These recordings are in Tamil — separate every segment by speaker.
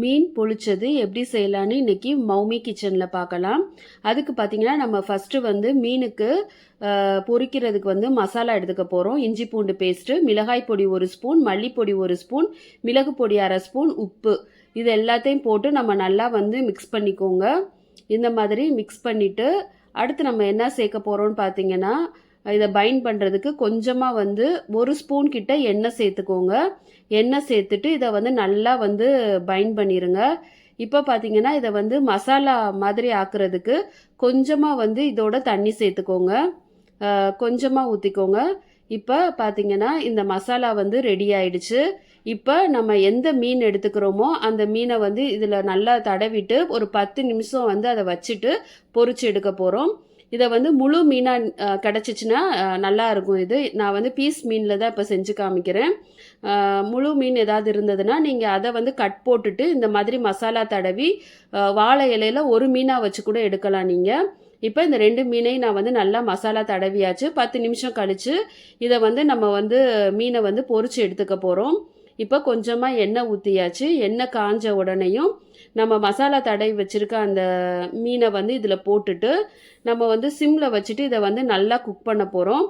Speaker 1: மீன் பொழிச்சது எப்படி செய்யலான்னு இன்னைக்கு மௌமி கிச்சனில் பார்க்கலாம். அதுக்கு பார்த்தீங்கன்னா நம்ம ஃபஸ்ட்டு வந்து மீனுக்கு பொரிக்கிறதுக்கு வந்து மசாலா எடுத்துக்க போகிறோம் இஞ்சி பூண்டு பேஸ்ட்டு மிளகாய் பொடி ஒரு ஸ்பூன் மல்லிப்பொடி ஒரு ஸ்பூன் மிளகு பொடி அரை ஸ்பூன் உப்பு. இது எல்லாத்தையும் போட்டு நம்ம நல்லா வந்து மிக்ஸ் பண்ணிக்கோங்க. இந்த மாதிரி மிக்ஸ் பண்ணிவிட்டு அடுத்து நம்ம என்ன சேர்க்க போகிறோம்னு பார்த்தீங்கன்னா இதை பைண்ட் பண்ணுறதுக்கு கொஞ்சமாக வந்து ஒரு ஸ்பூன் கிட்ட எண்ணெய் சேர்த்துக்கோங்க. எண்ணெய் சேர்த்துட்டு இதை வந்து நல்லா வந்து பைண்ட் பண்ணிடுங்க இப்போ பார்த்தீங்கன்னா இதை வந்து மசாலா மாதிரி ஆக்குறதுக்கு கொஞ்சமாக வந்து இதோட தண்ணி சேர்த்துக்கோங்க. கொஞ்சமாக ஊற்றிக்கோங்க இப்போ பார்த்தீங்கன்னா இந்த மசாலா வந்து ரெடி ஆயிடுச்சு. இப்போ நம்ம எந்த மீன் எடுத்துக்கிறோமோ அந்த மீனை வந்து இதில் நல்லா தடவிட்டு ஒரு பத்து நிமிஷம் வந்து அதை வச்சுட்டு பொறிச்சு எடுக்க போகிறோம் இதை வந்து முழு மீனாக கிடச்சிச்சின்னா நல்லா இருக்கும் இது. நான் வந்து பீஸ் மீனில் தான் இப்போ செஞ்சு காமிக்கிறேன். முழு மீன் ஏதாவது இருந்ததுன்னா நீங்கள் அதை வந்து கட் போட்டுட்டு இந்த மாதிரி மசாலா தடவி வாழை இலையில ஒரு மீனாக வச்சு கூட எடுக்கலாம் நீங்கள் இப்போ இந்த ரெண்டு மீனையும் நான் வந்து நல்லா மசாலா தடவியாச்சு. பத்து நிமிஷம் கழித்து இதை வந்து நம்ம வந்து மீனை வந்து பொறிச்சு எடுத்துக்க போகிறோம் இப்போ கொஞ்சமாக எண்ணெய் ஊற்றியாச்சு எண்ணெய் காஞ்ச உடனேயும் நம்ம மசாலா தடவி வச்சுருக்க அந்த மீனை வந்து இதில் போட்டுட்டு நம்ம வந்து சிம்மில் வச்சுட்டு இதை வந்து நல்லா குக் பண்ண போகிறோம்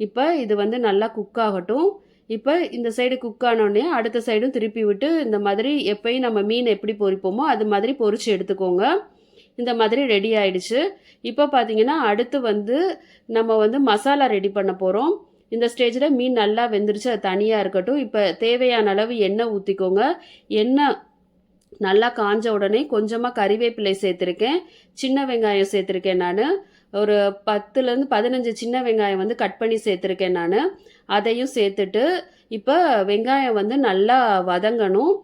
Speaker 1: இப்போ இது வந்து நல்லா குக் ஆகட்டும். இப்போ இந்த சைடு குக் ஆனோடனே அடுத்த சைடும் திருப்பி விட்டு இந்த மாதிரி எப்பயும் நம்ம மீன் எப்படி பொரிப்போமோ அது மாதிரி பொறிச்சு எடுத்துக்கோங்க. இந்த மாதிரி ரெடி ஆயிடுச்சு. இப்போ பார்த்தீங்கன்னா அடுத்து வந்து நம்ம வந்து மசாலா ரெடி பண்ண போகிறோம் இந்த ஸ்டேஜில் மீன் நல்லா வெந்துருச்சு அது தனியாக இருக்கட்டும். இப்போ தேவையான அளவு எண்ணெய் ஊற்றிக்கோங்க எண்ணெய் நல்லா காஞ்ச உடனே கொஞ்சமாக கறிவேப்பிலை சேர்த்துருக்கேன். சின்ன வெங்காயம் சேர்த்துருக்கேன் நான். ஒரு பத்துலேருந்து பதினஞ்சு சின்ன வெங்காயம் வந்து கட் பண்ணி சேர்த்துருக்கேன் நான். அதையும் சேர்த்துட்டு இப்போ வெங்காயம் வந்து நல்லா வதங்கணும்.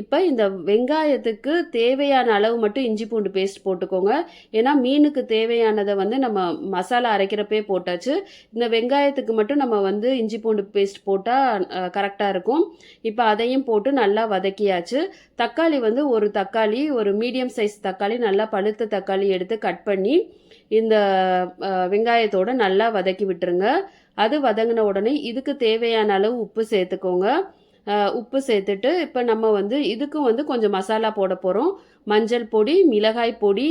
Speaker 1: இப்போ இந்த வெங்காயத்துக்கு தேவையான அளவு மட்டும் இஞ்சி பூண்டு பேஸ்ட் போட்டுக்கோங்க. ஏன்னா மீனுக்கு தேவையானதை வந்து நம்ம மசாலா அரைக்கிறப்பே போட்டாச்சு. இந்த வெங்காயத்துக்கு மட்டும் நம்ம வந்து இஞ்சி பூண்டு பேஸ்ட் போட்டால் கரெக்டாக இருக்கும். இப்போ அதையும் போட்டு நல்லா வதக்கியாச்சு. தக்காளி வந்து ஒரு தக்காளி ஒரு மீடியம் சைஸ் தக்காளி நல்லா பழுத்த தக்காளி எடுத்து கட் பண்ணி இந்த வெங்காயத்தோடு நல்லா வதக்கி விட்டுருங்க. அது வதங்கின உடனே இதுக்கு தேவையான அளவு உப்பு சேர்த்துக்கோங்க. உப்பு சேர்த்துட்டு இப்போ நம்ம வந்து இதுக்கும் வந்து கொஞ்சம் மசாலா போட போகிறோம் மஞ்சள் பொடி மிளகாய் பொடி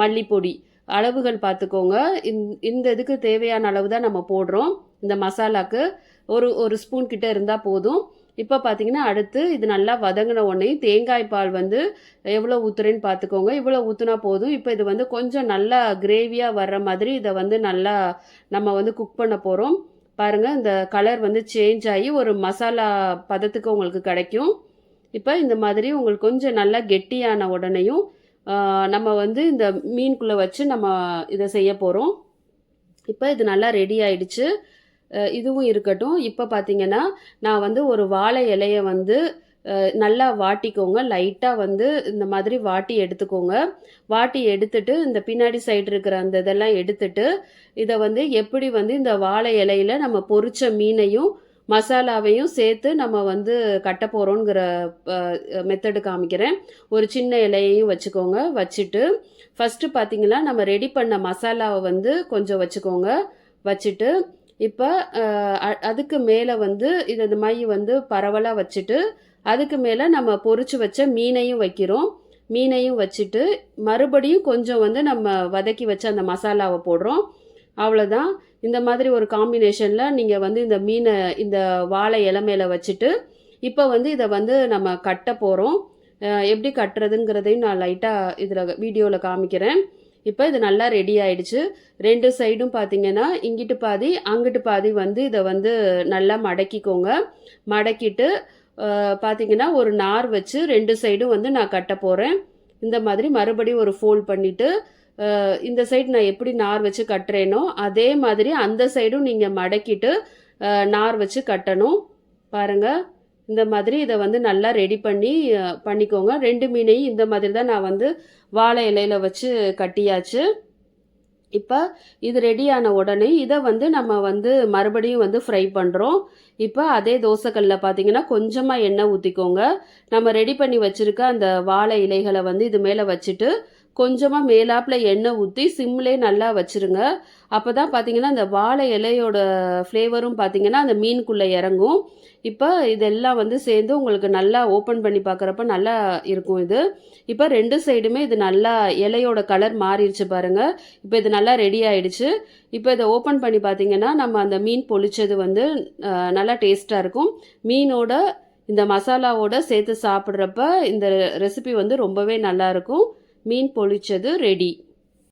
Speaker 1: மல்லிப்பொடி. அளவுகள் பார்த்துக்கோங்க. இந்த இதுக்கு தேவையான அளவு தான் நம்ம போடுறோம் இந்த மசாலாக்கு. ஒரு ஒரு ஸ்பூன் கிட்ட இருந்தால் போதும். இப்போ பார்த்தீங்கன்னா அடுத்து இது நல்லா வதங்கின உடனே தேங்காய் பால் வந்து எவ்வளோ ஊற்றுறேன்னு பார்த்துக்கோங்க. இவ்வளோ ஊற்றுனா போதும். இப்போ இது வந்து கொஞ்சம் நல்லா கிரேவியாக வர்ற மாதிரி இதை வந்து நல்லா நம்ம வந்து குக் பண்ண போகிறோம் பாருங்கள் இந்த கலர் வந்து சேஞ்ச் ஆகி ஒரு மசாலா பதத்துக்கு உங்களுக்கு கிடைக்கும். இப்போ இந்த மாதிரி உங்களுக்கு கொஞ்சம் நல்லா கெட்டியான உடனேயும் நம்ம வந்து இந்த மீன்குள்ளே வச்சு நம்ம இதை செய்ய போகிறோம் இப்போ இது நல்லா ரெடி ஆயிடுச்சு. இதுவும் இருக்கட்டும். இப்போ பார்த்தீங்கன்னா நான் வந்து ஒரு வாழை இலையை வந்து நல்லா வாட்டிக்கோங்க. லைட்டாக வந்து இந்த மாதிரி வாட்டி எடுத்துக்கோங்க. வாட்டி எடுத்துட்டு இந்த பின்னாடி சைடு இருக்கிற அந்த இதெல்லாம் எடுத்துட்டு இதை வந்து எப்படி வந்து இந்த வாழை இலையில நம்ம பொரிச்ச மீனையும் மசாலாவையும் சேர்த்து நம்ம வந்து கட்ட போகிறோங்கிற மெத்தடு காமிக்கிறேன். ஒரு சின்ன இலையையும் வச்சுக்கோங்க. வச்சுட்டு ஃபஸ்ட்டு பார்த்தீங்கன்னா நம்ம ரெடி பண்ண மசாலாவை வந்து கொஞ்சம் வச்சுக்கோங்க. வச்சுட்டு இப்போ அதுக்கு மேலே வந்து இது இந்த மாதிரி வந்து பரவலாக வச்சுட்டு அதுக்கு மேலே நம்ம பொறிச்சு வச்ச மீனையும் வைக்கிறோம். மீனையும் வச்சுட்டு மறுபடியும் கொஞ்சம் வந்து நம்ம வதக்கி வச்ச அந்த மசாலாவை போடுறோம். அவ்வளோதான் இந்த மாதிரி ஒரு காம்பினேஷனில் நீங்கள் வந்து இந்த மீனை இந்த வாழை இலை வச்சுட்டு இப்போ வந்து இதை வந்து நம்ம கட்ட போகிறோம் எப்படி கட்டுறதுங்கிறதையும் நான் லைட்டாக இதில் வீடியோவில் காமிக்கிறேன். இப்போ இது நல்லா ரெடி ஆயிடுச்சு. ரெண்டு சைடும் பார்த்தீங்கன்னா இங்கிட்டு பாதி அங்கிட்டு பாதி வந்து இதை வந்து நல்லா மடக்கிக்கோங்க. மடக்கிட்டு பார்த்தீங்கன்னா ஒரு நார் வச்சு ரெண்டு சைடும் வந்து நான் கட்ட போகிறேன் இந்த மாதிரி மறுபடியும் ஒரு ஃபோல்ட் பண்ணிவிட்டு இந்த சைடு நான் எப்படி நார் வச்சு கட்டுறேனோ அதே மாதிரி அந்த சைடும் நீங்கள் மடக்கிட்டு நார் வச்சு கட்டணும். பாருங்கள் இந்த மாதிரி இதை வந்து நல்லா ரெடி பண்ணி பண்ணிக்கோங்க. ரெண்டு மீனையும் இந்த மாதிரி தான் நான் வந்து வாழை இலையில் வச்சு கட்டியாச்சு. இப்போ இது ரெடியான உடனே இதை வந்து நம்ம வந்து மறுபடியும் வந்து ஃப்ரை பண்ணுறோம் இப்போ அதே தோசைக்கல்லில் பார்த்தீங்கன்னா கொஞ்சமாக எண்ணெய் ஊற்றிக்கோங்க நம்ம ரெடி பண்ணி வச்சுருக்க அந்த வாழை இலைகளை வந்து இது மேலே வச்சுட்டு கொஞ்சமாக மேலாப்பில் எண்ணெய் ஊற்றி சிம்லே நல்லா வச்சுருங்க. அப்போ தான் பார்த்தீங்கன்னா அந்த வாழை இலையோட ஃப்ளேவரும் பார்த்தீங்கன்னா அந்த மீனுக்குள்ளே இறங்கும். இப்போ இதெல்லாம் வந்து சேர்ந்து உங்களுக்கு நல்லா ஓப்பன் பண்ணி பார்க்குறப்ப நல்லா இருக்கும் இது. இப்போ ரெண்டு சைடுமே இது நல்லா இலையோட கலர் மாறிடுச்சு பாருங்கள் இப்போ இது நல்லா ரெடி ஆயிடுச்சு. இப்போ இதை ஓப்பன் பண்ணி பார்த்தீங்கன்னா நம்ம அந்த மீன் பொழிச்சது வந்து நல்லா டேஸ்ட்டாக இருக்கும். மீனோட இந்த மசாலாவோட சேர்த்து சாப்பிட்றப்ப இந்த ரெசிபி வந்து ரொம்பவே நல்லா இருக்கும். மீன் பொழிச்சது ரெடி